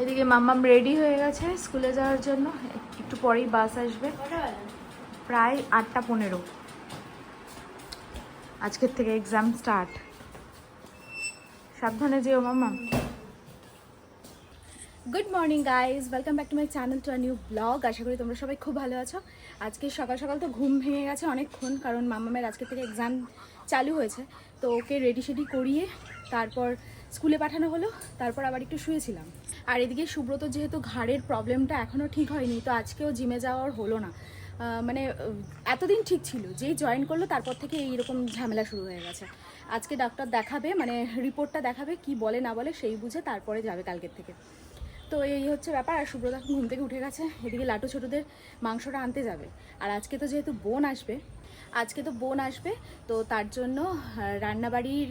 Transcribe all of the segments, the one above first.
এদিকে মাম্মাম রেডি হয়ে গেছে স্কুলে যাওয়ার জন্য। একটু পরেই বাস আসবে। প্রায় আটটা পনেরো। আজকের থেকে এক্সাম স্টার্ট সাবধানে যেও mamma good morning guys welcome back to my channel to new blog আশা করি তোমরা সবাই খুব ভালো আছো। আজকে সকাল সকাল তো ঘুম ভেঙে গেছে অনেকক্ষণ, কারণ মামামের আজকে থেকে এক্সাম চালু হয়েছে। তো ওকে রেডি সেডি করিয়ে তারপর স্কুলে পাঠানো হলো, তারপর আবার একটু শুয়েছিলাম। আর এদিকে সুব্রত যেহেতু ঘাড়ের প্রবলেমটা এখনও ঠিক হয়নি, তো আজকেও জিমে যাওয়ার হলো না। মানে এতদিন ঠিক ছিল, যেই জয়েন করল তারপর থেকে এইরকম ঝামেলা শুরু হয়ে গেছে। আজকে ডাক্তার দেখাবে মানে রিপোর্টটা দেখাবে, কি বলে না বলে সেই বুঝে তারপরে যাবে কালকের থেকে। তো এই হচ্ছে ব্যাপার, আর সুব্রত এখন ঘুম থেকে উঠে গেছে, এদিকে লাটু ছোটদের মাংসটা আনতে যাবে। আর আজকে তো যেহেতু বোন আসবে আজকে তো বোন আসবে, তো তার জন্য রান্নাবাড়ির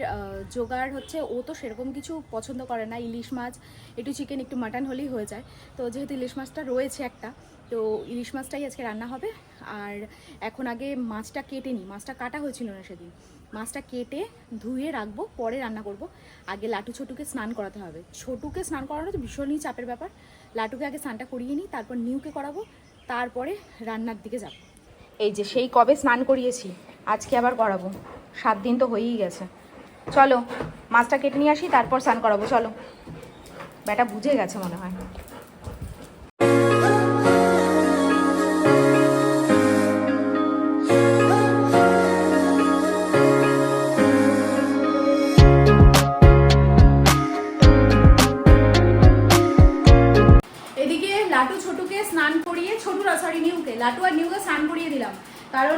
জোগাড় হচ্ছে, ও তো সেরকম কিছু পছন্দ করে না, ইলিশ মাছ, একটু চিকেন একটু মাটন হলেই হয়ে যায়। তো যেহেতু ইলিশ মাছটা রয়েছে একটা, তো ইলিশ মাছটাই আজকে রান্না হবে। আর এখন আগে মাছটা কেটে নিই, মাছটা কাটা হয়েছিল না সেদিন। মাছটা কেটে ধুয়ে রাখব, পরে রান্না করব। আগে লাটু ছোটুকে স্নান করাতে হবে। ছোটুকে স্নান করানো তো ভীষণই চাপের ব্যাপার। লাটুকে আগে স্নানটা করিয়ে নিই, তারপর নিউকে করাবো, তারপরে রান্নার দিকে যাব। এই যে সেই কবে স্নান করিয়েছি, আজকে আবার করাবো। সাত দিন তো হয়েই গেছে। চলো, মাছটা কেটে নিয়ে আসি, তারপর স্নান করাবো, চলো। ব্যাটা বুঝে গেছে মনে হয়। লাটু আর নিউকে স্নান করিয়ে দিলাম। কারণ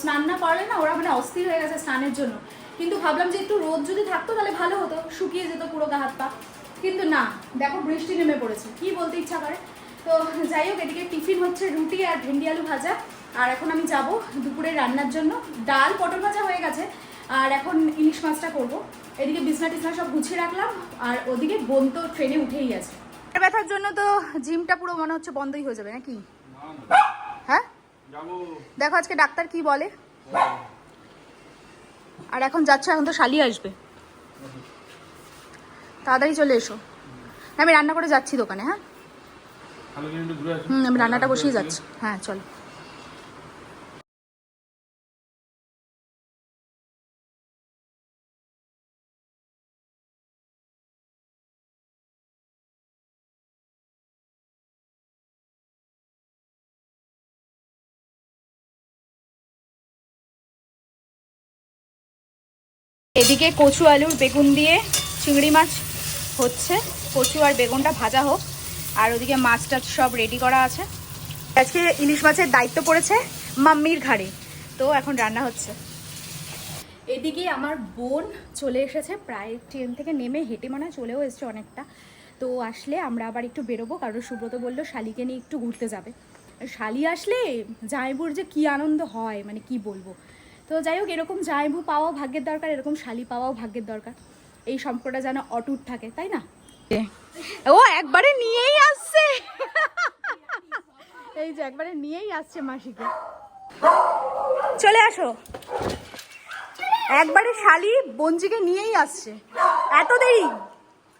স্নান না পারলে না ওরা মানে অস্থির হয়ে গেছে স্নানের জন্য। কিন্তু ভাবলাম যে একটু রোদ যদি থাকতো তাহলে ভালো হতো, শুকিয়ে যেত পুরো গা হাত পা। কিন্তু না, দেখো বৃষ্টি নেমে পড়েছে, কি বলতে ইচ্ছা করে। তো যাই হোক, এদিকে টিফিন হচ্ছে রুটি আর ভেন্ডি আলু ভাজা। আর এখন আমি যাব দুপুরে রান্নার জন্য। ডাল পটল ভাজা হয়ে গেছে, আর এখন ইলিশ মাছটা করব। এদিকে বিছনা টিছনা সব গুছিয়ে রাখলাম, আর ওদিকে বোন তো ট্রেনে উঠেই আছে। ব্যথার জন্য তো জিমটা পুরো মনে হচ্ছে বন্ধই হয়ে যাবে, নাকি? দেখো আজকে ডাক্তার কি বলে? আর এখন যাচ্ছ এখন তো শালি আসবে। তাড়াতাড়ি চলে এসো। আমি রান্না করে যাচ্ছি দোকানে হ্যাঁ? হুম আমি রান্নাটা বসিয়ে যাচ্ছি। হ্যাঁ চলো। এদিকে কচু, আলুর বেগুন দিয়ে চিংড়ি মাছ হচ্ছে। কচু আর বেগুনটা ভাজা হোক। আর ওদিকে মাছ টাছ সব রেডি করা আছে। আজকে ইলিশ মাছের দায়িত্ব পড়েছে মাম্মির ঘাড়ে। তো এখন রান্না হচ্ছে। এদিকে আমার বোন চলে এসেছে। প্রায় ট্রেন থেকে নেমে হেঁটে মনে চলেও এসছে অনেকটা। তো আসলে আমরা আবার একটু বেরোবো। কারণ সুব্রত বলল শালিকে নিয়ে একটু ঘুরতে যাবে। শালি আসলে জায়বুর যে কি আনন্দ হয় মানে কি বলব। তো যাই হোক এরকম জায়বু পাওয়াও ভাগ্যের দরকার এরকম শালি পাওয়াও ভাগ্যের দরকার। এই সম্পর্কটা যেন অটুট থাকে তাই না? ও একবারে নিয়েই আসছে। এই যে একবারে নিয়েই আসছে মাসিকে। চলে আসো। একবারে শালি বঞ্জিকে নিয়েই আসছে। এত দেরি?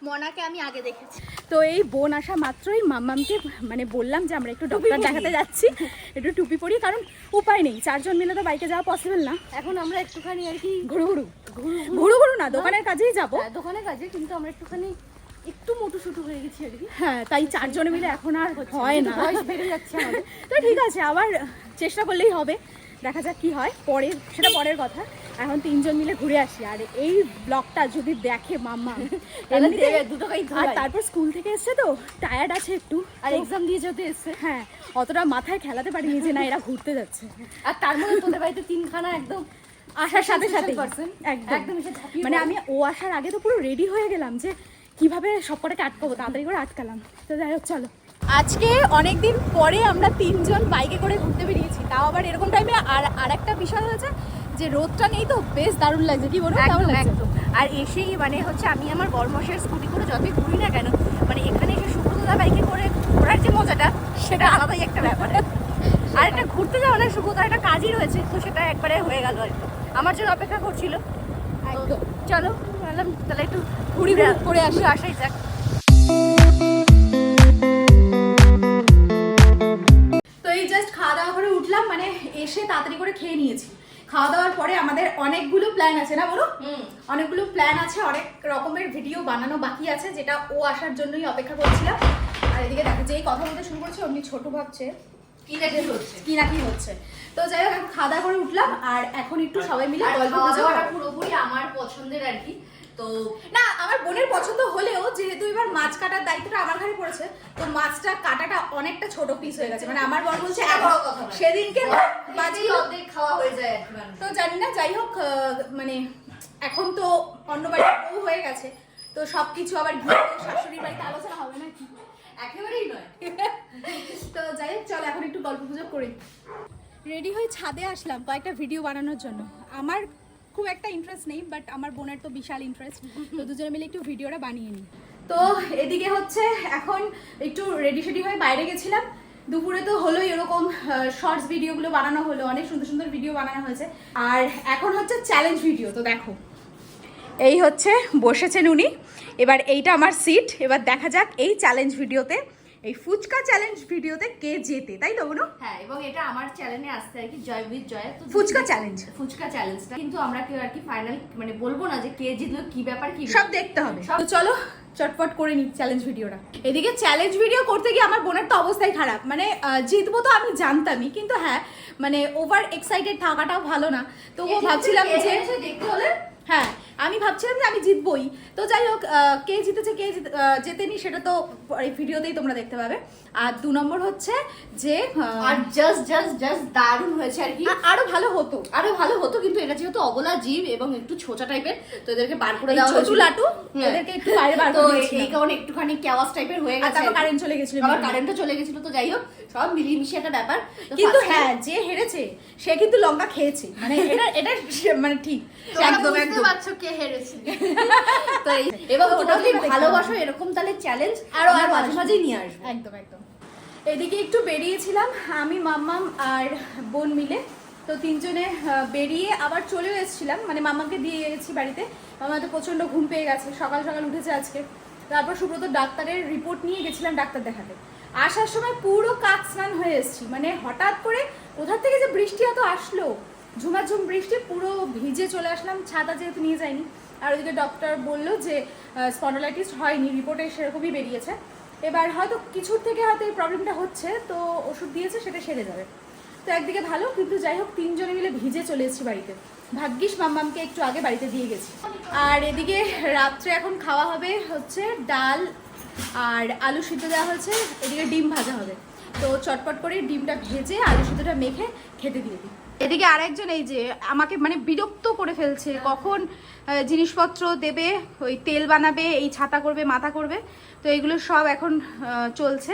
মনাকে আমি আগে দেখেছি। তো এই বোন আসা মাত্রই মাম্মামকে মানে বললাম যে আমরা একটু ডক্টর দেখাতে যাচ্ছি একটু টুপি পরি কারণ উপায় নেই চারজন মিলে তো বাইকে যাওয়া পসিবল না। এখন আমরা একটুখানি আর কি ঘুরু ঘুরু। ঘুরু ঘুরু। না দোকানের কাজেই যাব। হ্যাঁ, দোকানের কাজে কিন্তু আমরা একটুখানি একটু মোটু শুটু হয়ে গেছি আর কি। হ্যাঁ তাই চারজনে মিলে এখন আর হয় না। বেড়ে যাচ্ছে তো ঠিক আছে আবার চেষ্টা করলেই হবে। দেখা যাক কি হয়। পরে সেটা পরের কথা। এখন তিনজন মিলে ঘুরে আসি। আর এই ব্লগটা যদি দেখে মাম্মা আর তারপর স্কুল থেকে এসছে তো টায়ার্ড আছে একটু। আর এক্সাম দিয়ে যেতে এসছে। হ্যাঁ অতটা মাথায় খেলাতে পারিনি যে না এরা ঘুরতে যাচ্ছে। আর তার মধ্যে তোদের বাড়িতে তিনখানা একদম আসার সাথে সাথে একদম। মানে আমি ও আসার আগে তো পুরো রেডি হয়ে গেলাম যে কীভাবে সবকটাকে আটকাবো তাড়াতাড়ি করে আটকালাম। তো যাই হোক চলো। আজকে অনেকদিন পরে আমরা তিনজন বাইকে করে ঘুরতে বেরিয়েছি তাও আবার এরকম টাইমে আর আর একটা বিষয় হয়েছে যে রোদটা নেই তো বেশ দারুণ লাগছে। কি বলব? কেমন একদম লাগছে? আর এসেই মানে হচ্ছে আমি আমার বর্মশের স্কুটি করে যতই ঘুরি না কেন মানে এখানে এসে সুব্রতদা বাইকে করে ঘোরার যে মজাটা সেটা আলাদাই একটা ব্যাপার। আর একটা ঘুরতে যাওয়া না সুব্রত একটা কাজই রয়েছে তো সেটা একবারে হয়ে গেল আর আমার জন্য অপেক্ষা করছিল। একদম। চলো তাহলে একটু ঘুরি করে আসি। আসাই যাক। খাওয়া দাওয়ার পরে আমাদের অনেকগুলো প্ল্যান আছে না বলো? অনেকগুলো প্ল্যান আছে অনেক রকমের ভিডিও বানানো বাকি আছে যেটা ও আসার জন্যই অপেক্ষা করছিলাম। আর এদিকে দেখো যেই কথা বলতে শুরু করছে অমনি ছোট ভাবছে কি না কি হচ্ছে? কি না কি হচ্ছে। তো যাই হোক এখন খাওয়া দাওয়া করে উঠলাম আর এখন একটু সবাই মিলে গল্প। পুরোপুরি আমার পছন্দের আর কি তো না আমার বোনের পছন্দ এবার মাছ কাটার দায়িত্বটা আমার ঘাড়ে পড়েছে তো মাছটা কাটাটা অনেকটা ছোট পিস হয়ে গেছে। মানে আমার বর বলছে। সেদিনকে মাছগুলো খাওয়া হয়ে যায়। তো জানি না যাই হোক মানে এখন তো অন্য বাড়ির বউ হয়ে গেছে তো সবকিছু আবার গিয়ে শাশুড়ির বাড়িতে আলোচনা হবে নাকি? একেবারেই নয়। তো যাই হোক চল এখন একটু গল্প গুজব করি। রেডি হয়ে ছাদে আসলাম কয়েকটা ভিডিও বানানোর জন্য। আমার খুব একটা ইন্টারেস্ট নেই বাট আমার বোনের তো বিশাল ইন্টারেস্ট তো দুজনে মিলে একটু ভিডিওটা বানিয়ে নিই। তো এদিকে হচ্ছে এখন একটু রেডি সেডি হয়ে বাইরে গেছিলাম। দুপুরে তো হলোই এরকম শর্টস ভিডিওগুলো বানানো হলো, অনেক সুন্দর সুন্দর ভিডিও বানানো হয়েছে। আর এখন হচ্ছে চ্যালেঞ্জ ভিডিও তো দেখো। এই হচ্ছে বসেছেন উনি। এবার এইটা আমার সিট এবার দেখা যাক এই চ্যালেঞ্জ ভিডিওতে এই ফুচকা চ্যালেঞ্জ ভিডিওতে কে জেতে তাই তো বলো? হ্যাঁ এবং এটা আমার চ্যানেলে আসতে আর কি জয় উইথ জয়। তো ফুচকা চ্যালেঞ্জ ফুচকা চ্যালেঞ্জটা কিন্তু আমরা কেউ আর কি ফাইনাল মানে বলব না যে কে জিতলো কি ব্যাপার কি সব দেখতে হবে। তো চলো চটপট করে নি চ্যালেঞ্জ ভিডিওটা এদিকে চ্যালেঞ্জ ভিডিও করতে গিয়ে আমার বোনের তো অবস্থাই খারাপ। মানে জিতবো তো আমি জানতামই কিন্তু হ্যাঁ মানে ওভার এক্সাইটেড থাকাটাও ভালো না। তো ও ভাবছিলাম যে দেখতে হলে? হ্যাঁ আমি ভাবছিলাম যে আমি জিতবই। তো যাই হোক কে জিতেছে কে জেতেনি সেটা তো এই ভিডিওতেই তোমরা দেখতে পাবে। আর দু নম্বর হচ্ছে যে আর জাস্ট জাস্ট জাস্ট দারুণ হয়েছে আর কি। আরও ভালো হতো। আরও ভালো হতো কিন্তু এটা যেহেতু অবলা জীব এবং একটু ছোটা টাইপের তো এদেরকে বার করে দেওয়া ছোটু। লাটু হ্যাঁ। এদেরকে একটু বাইরে বার তো করে এই কারণে একটুখানি কেওয়াস টাইপের হয়ে গেছে। তারপর কারেন্ট চলে গেছিল আবার কারেন্টও চলে গেছিল তো যাই হোক সব মিলিয়ে মিশিয়ে একটা ব্যাপার। কিন্তু হ্যাঁ যে হেরেছে সে কিন্তু লঙ্কা খেয়েছে। মানে এটা এটা মানে ঠিক। একদম একদম। পারছ কে হেরেছে তো ওটাও ভালোবাসো এরকম তাহলে চ্যালেঞ্জ আরও আরও মাঝে মাঝেই নিয়ে আসব। একদম একদম। এদিকে একটু বেরিয়েছিলাম আমি মাম্মাম আর বোন মিলে। তো তিনজনে বেরিয়ে আবার চলেও এসেছিলাম। মানে মাম্মাকে দিয়ে গেছি বাড়িতে। মামা তো প্রচণ্ড ঘুম পেয়ে গেছে সকাল সকাল উঠেছে আজকে। তারপর সুব্রত ডাক্তারের রিপোর্ট নিয়ে গেছিলাম ডাক্তার দেখাতে। আসার সময় পুরো কাক স্নান হয়ে এসেছি। মানে হঠাৎ করে কোথার থেকে যে বৃষ্টি এত আসলো? ঝুমাঝুম বৃষ্টি, পুরো ভিজে চলে আসলাম, ছাতা যেহেতু নিয়ে যাইনি। আর ওইদিকে ডক্টর বলল যে স্পন্ডলাইটিস হয়নি রিপোর্টে সেরকমই বেরিয়েছে। এবার হয়তো কিছুর থেকে হয়তো এই প্রবলেমটা হচ্ছে, তো ওষুধ দিয়েছে, সেটা সেরে যাবে। তো একদিকে ভালো, কিন্তু যাই হোক, তিনজনে মিলে ভিজে চলে এসেছি বাড়িতে। ভাগ্যিস মাম্মামকে একটু আগে বাড়িতে দিয়ে গেছি। আর এদিকে রাত্রে এখন খাওয়া হবে হচ্ছে ডাল আর আলু সিদ্ধ দেওয়া হয়েছে, এদিকে ডিম ভাজা হবে। তো চটপট করে ডিমটা ভেজে আলু সিদ্ধটা মেখে খেতে দিয়ে দিই। এদিকে আরেকজন এই যে আমাকে মানে বিরক্ত করে ফেলছে কখন জিনিসপত্র দেবে ওই তেল বানাবে এই ছাতা করবে মাথা করবে তো এইগুলো সব এখন চলছে।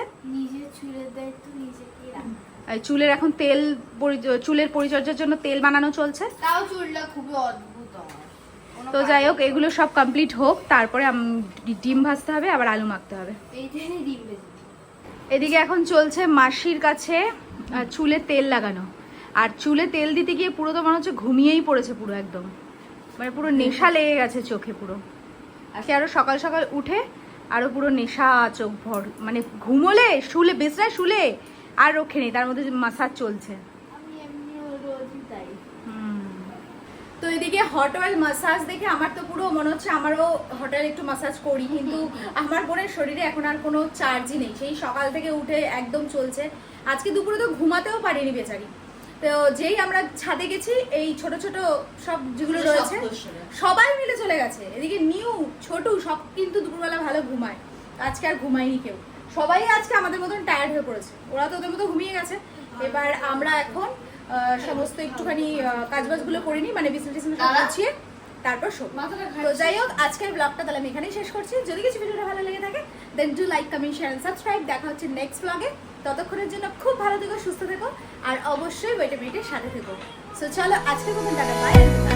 চুলের এখন তেল চুলের পরিচর্যার জন্য তেল বানানো চলছে। তাও চুলটা খুবই অদ্ভুত তো যাই হোক এগুলো সব কমপ্লিট হোক তারপরে ডিম ভাজতে হবে আবার আলু মাখতে হবে। এদিকে এখন চলছে মাসির কাছে চুলে তেল লাগানো। আর চুলে তেল দিতে গিয়ে পুরো তো মনে হচ্ছে ঘুমিয়েই পড়েছে পুরো একদম। মানে পুরো নেশা লেগে গেছে চোখে পুরো। আজকে আরও সকাল সকাল উঠে আরও পুরো নেশা চোখ ভর মানে ঘুমোলে শুলে বেসরায় শুলে আর রক্ষে নেই তার মধ্যে মাসাজ চলছে। তো এদিকে হট অয়েল মাসাজ দেখে আমার তো পুরো মনে হচ্ছে আমারও হট অয়েল একটু মাসাজ করি কিন্তু আমার বোনের শরীরে এখন আর কোনো চার্জই নেই। সেই সকাল থেকে উঠে একদম চলছে। আজকে দুপুরে তো ঘুমাতেও পারিনি বেচারি। তো যেই আমরা ছাদে গেছি এই ছোট ছোট সব যেগুলো রয়েছে সবাই মিলে চলে গেছে। এদিকে নিউ ছোট সব কিন্তু দুপুরবেলা ভালো ঘুমায়। আজকে আর ঘুমায়নি কেউ। সবাই আজকে আমাদের মতন টায়ার্ড হয়ে পড়েছে। ওরা তো ওদের মতো ঘুমিয়ে গেছে। এবার আমরা এখন সমস্ত একটুখানি কাজবাজগুলো করিনি মানে বিছানা টিছানা গুছিয়ে তারপর শো তো যাই হোক আজকের ব্লগটা তাহলে আমি এখানেই শেষ করছি। যদি কিছু ভিডিওটা ভালো লেগে থাকে then do like comment share subscribe দেখা হচ্ছে নেক্সট ব্লগে ততক্ষণের জন্য খুব ভালো থেকো, সুস্থ থেকো, আর অবশ্যই ওয়েটে মিনিটের সাথে থেকো। সো চলো আজকে মতন টাটা বাই